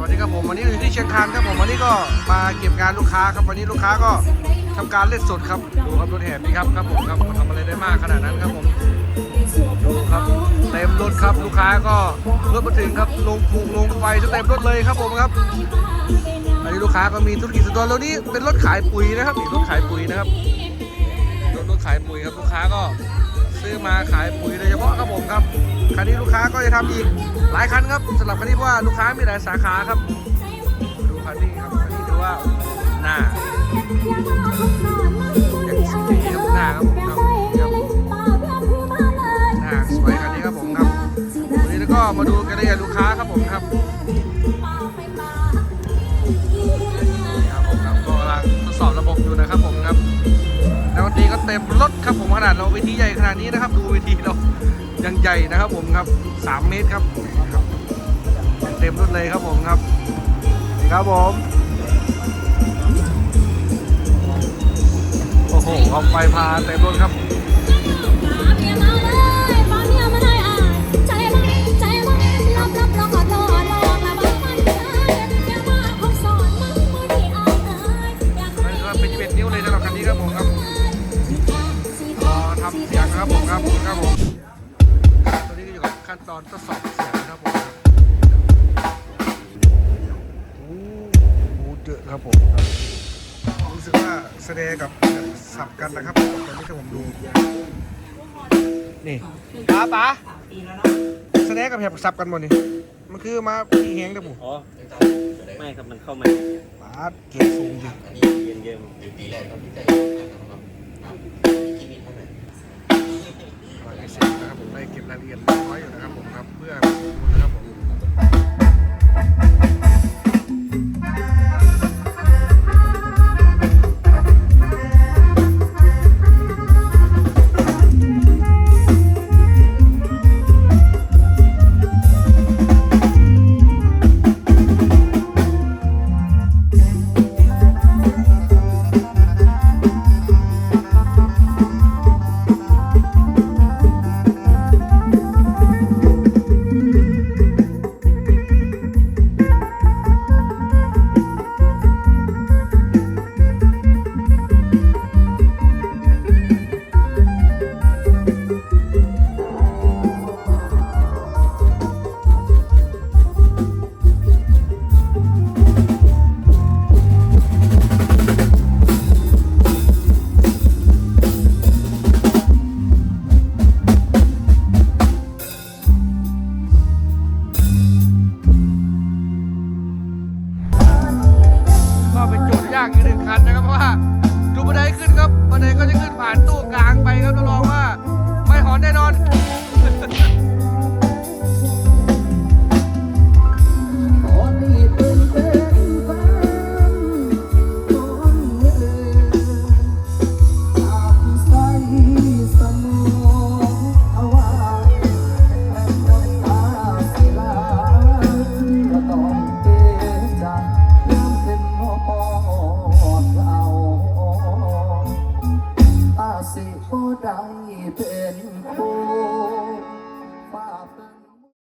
วัสดีครับผมวันนี้อยู่ที่เชียงคานครับผมวันนี้ก็มาเก็บงานลูกค้าครับวันนี้ลูกค้าก็ทำการเล่นสดครับดูครับรถแห่นี่ครับครับผมครับมาทำอะไรได้มากขนาดนั้นครับผมดูครับเต็มรถครับลูกค้าก็รถมาถึงครับลงผูกลงไฟจะเต็มรถเลยครับผมครับอันนี้ลูกค้าก็มีธุรกิจส่วนตัวแล้วนี่เป็นรถขายปุ๋ยนะครับนี่รถขายปุ๋ยนะครับรถรถขายปุ๋ยครับลูกค้าก็ ซื้อมาขายปุ๋ยโดยเฉพาะครับผมครับคันนี้ลูกค้าก็จะทำอีกหลายคันครับสำหรับคันนี้เพราะว่าลูกค้ามีหลายสาขาครับดูคันนี้ครับคันนี้ถือว่าหน้าอย่างสวยครับหน้าครับผมครับหน้าสวยคันนี้ครับผมครับวันนี้แล้วก็มาดูกันเลยลูกค้าครับผมครับครับผมครับก็กำลังทดสอบระบบอยู่นะครับผมครับ ต็มรถครับผมขนาดเราเวทีใหญ่ขนาดนี้นะครับ ดูเวทีเรายังใหญ่นะครับผมครับ 3 เมตรครับเต็มรถเลยครับผมครับนี่ครับผมโอ้โหเอาไฟพาเต็มรถครับ ครับผมครับครับผมตอนนี้ก็อยู่กับขั้นตอนทดสอบเสียงนะครับผมครับโอ้โหเยอะครับผมครับรู้สึกว่าแสดงกับสับกันนะครับตอนนี้ที่ผมดูนี่ป๋าป๋าแสดงกับแหบสับกันหมดนี่มันคือมาพี่แหงกับผมอ๋อไม่ครับมันเข้ามาป๋าเก่งสูงจริงเย็นเย็น เก็บรายละเอียดเรียบร้อยอยู่นะครับผมครับเพื่อนะครับากอีกหนึ่งคันนะครับเพราะว่าดูบันไดขึ้นครับบันไดก็จะขึ้นผ่านตู้กลางไปครับรับรองว่า สิบ่ใดเป็นผู้